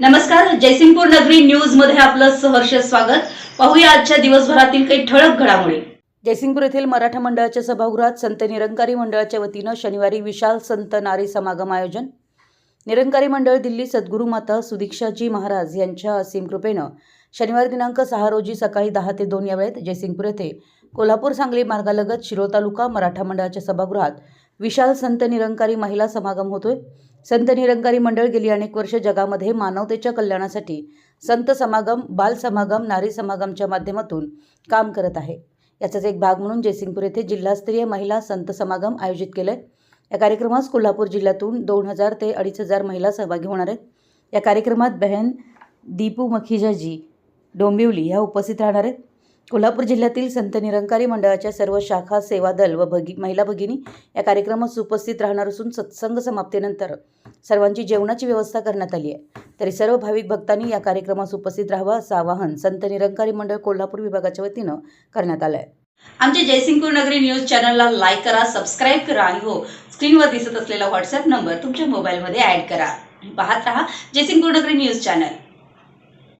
नमस्कार जयसिंगपूर नगरी न्यूजमध्ये आपलं सहर्ष स्वागत. पाहूया आजच्या दिवसभरातील काही ठळक घडामोडी. जयसिंगपूर येथील मराठा मंडळाच्या सभागृहात संत निरंकारी मंडळाच्या वतीनं शनिवारी विशाल संत नारी समागम आयोजन. निरंकारी मंडळ दिल्ली सद्गुरू माता सुदीक्षाजी महाराज यांच्या असीम कृपेनं शनिवार दिनांक सहा रोजी सकाळी दहा ते दोन या वेळेत जयसिंगपूर येथे कोल्हापूर सांगली मार्गालगत शिरो तालुका मराठा मंडळाच्या सभागृहात विशाल संत निरंकारी महिला समागम होतोय. संत निरंकारी मंडळ गेली अनेक वर्ष जगामध्ये मानवतेच्या कल्याणासाठी संत समागम बाल समागम नारी समागमच्या माध्यमातून काम करत आहे. याचाच एक भाग म्हणून जयसिंगपूर येथे जिल्हास्तरीय महिला संत समागम आयोजित केलं आहे या कार्यक्रमास कोल्हापूर जिल्ह्यातून दोन हजार ते अडीच हजार महिला सहभागी होणार आहेत. या कार्यक्रमात बहन दीपू मखिजाजी डोंबिवली ह्या उपस्थित राहणार आहेत. कोल्हापूर जिल्ह्यातील संत निरंकारी मंडळाच्या सर्व शाखा सेवा दल व भगी महिला भगिनी या कार्यक्रमास उपस्थित राहणार असून सत्संग समाप्तीनंतर सर्वांची जेवणाची व्यवस्था करण्यात आली आहे. तरी सर्व भाविक भक्तांनी या कार्यक्रमास उपस्थित राहावं असं आवाहन संत निरंकारी मंडळ कोल्हापूर विभागाच्या वतीनं करण्यात आलं आहे. आमच्या जयसिंगपूर नगरी न्यूज चॅनलला लाईक करा सबस्क्राईब करा आणि हो स्क्रीनवर दिसत असलेला व्हॉट्सअप नंबर तुमच्या मोबाईलमध्ये ॲड करा. पाहत राहा जयसिंगपूर नगरी न्यूज चॅनल.